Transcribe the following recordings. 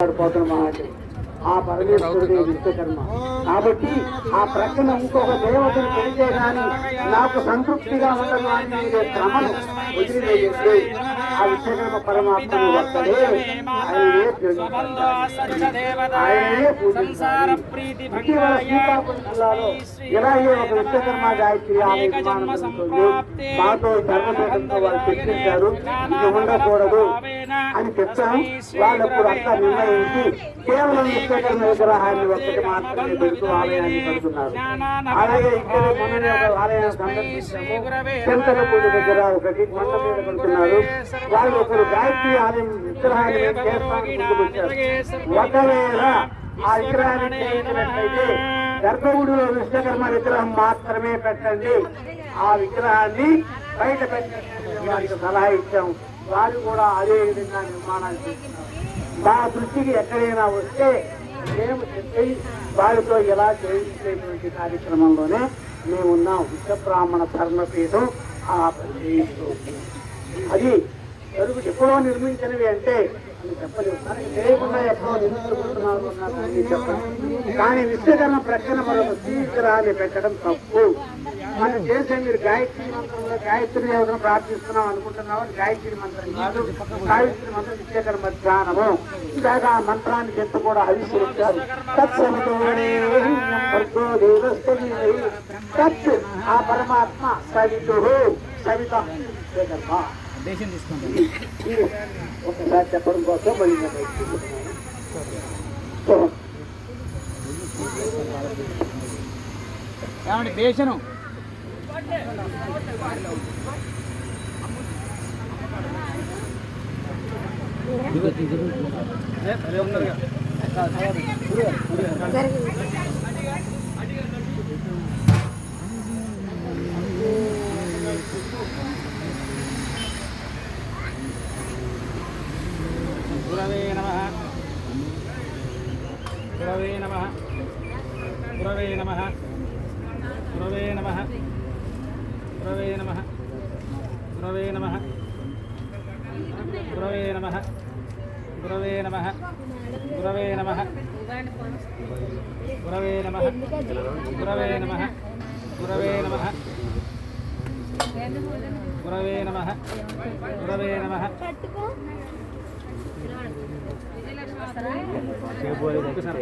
పోతున్న మహాశయ ఆ పరమేశ్వరుడే విశ్వకర్మ. కాబట్టి ఆ ప్రక్కన ఇంకొక దేవతను పెడితే గాని నాకు సంతృప్తిగా ఉండదు అని క్రమను వదిలివేయండి. ఆ విశ్వకర్మ పరమాత్మను ఒక్కడే ఆయనే ఆయనే ఇటీవల శ్రీకాకుళం జిల్లాలో ఇలాగే ఒక విశ్వకర్మ గాయత్రి ఆలయ నిర్మాణం మాతో ధర్మపీఠంతో వాళ్ళు చర్చించారు ఇది ఉండకూడదు అని చెప్పాం. వాళ్ళప్పుడు అంతా నిర్ణయించి కేవలం విశ్వకర్మ విగ్రహాన్ని ఒక్కటి మాత్రమే పెడుతూ ఆలయాన్ని కడుతున్నారు. అలాగే ఇక్కడ మొన్ననే ఒక ఆలయాన్ని సందర్శించాము చింతలపూడి దగ్గర ఒకటి కొండ మీద కడుతున్నారు. వాళ్ళు ఒకరు గాయత్రి ఆలయం విగ్రహాన్ని చేస్తామని ఒకవేళ ఆ విగ్రహాన్ని చేయించినట్లయితే గర్భగుడిలో విశ్వకర్మ విగ్రహం మాత్రమే పెట్టండి. ఆ విగ్రహాన్ని బయట పెట్టండి. సలహా ఇచ్చాం వారు కూడా అదే విధంగా నిర్మాణాలు చేస్తున్నారు. మా దృష్టికి ఎక్కడైనా వస్తే మేము చెప్పి వారితో ఎలా చేయించేటువంటి కార్యక్రమంలోనే మేమున్నాం. విశ్వబ్రాహ్మణ ధర్మపీఠం ఆ పని చేయిస్తూ అది జరుగు ఎప్పుడో నిర్మించినవి అంటే అని చెప్పలేము మనకి తెలియకుండా ఎప్పుడో నిర్మించుకుంటున్నారు చెప్పండి కానీ విశ్వకర్మ ప్రక్కన మరొక శ్రీవిగ్రహాన్ని పెట్టడం తప్పు. మనం చేసే మీరు గాయత్రి మంత్రంలో గాయత్రి దేవతను ప్రార్థిస్తున్నాం అనుకుంటున్నాం. గాయత్రి మంత్రం కాదు. గాయత్రి మంత్రం విశ్వకర్మ ధ్యానము. ఇందాక ఆ మంత్రాన్ని చెప్తూ కూడా భర్గో దేవస్థ తత్ ఆ పరమాత్మ సవితు సవిత ఒకసారి చెప్పడం కోసం మళ్ళీ ఏమండి దేశను? గురవే నమ గురవే నమ గురవే నమ గురవే నమ గురవే నమ గురవే నమ గురవే నమ గురవే నమ గురవే నమ గురవే నమ గురవే నమ గురవే నమ గురవే నమ గురవే నమ ఒకసారి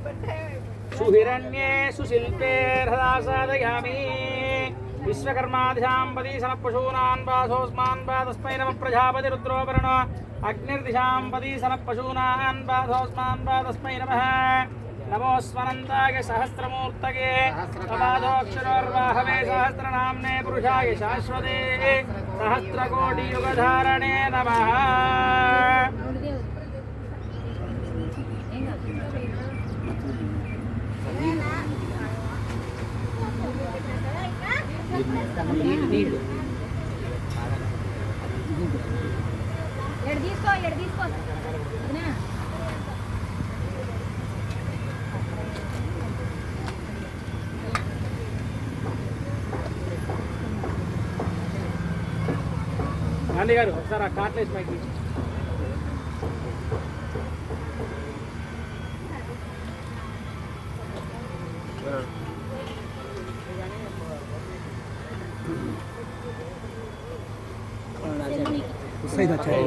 सुहिरण्ये सुशिल्पे सुशिल्पेर्हदासादयामि विश्वकर्माधिशाम्पति सनपशूनान् बाधोऽस्मान् बाधस्मै नमः प्रजापति प्रजापतिरुद्रोपरण अग्निर्दिशाम्पति सनपशूनान् बाधोऽस्मान् बाधस्मै नमः। नमोऽस्मनन्ताय सहस्रमूर्तये। तवादोऽक्षरोर्वाहवे सहस्रनाम्ने पुरुषाय शाश्वते। सहस्रकोटियुगधारणे नमः। తీసుకో ఎడు తీసుకో గాంధీ గారు ఒకసారి ఆ కార్ట్లేసి పైకి తీసి. ఐదు వచ్చాయి.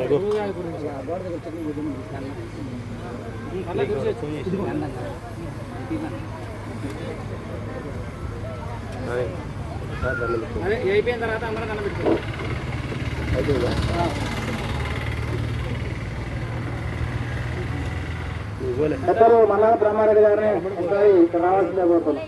అయిపోయిన తర్వాత మల్లా బ్రహ్మారెడ్డి గారిని ఒకసారి ఇక్కడ రావాల్సిందే కోరుతున్నాం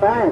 సార్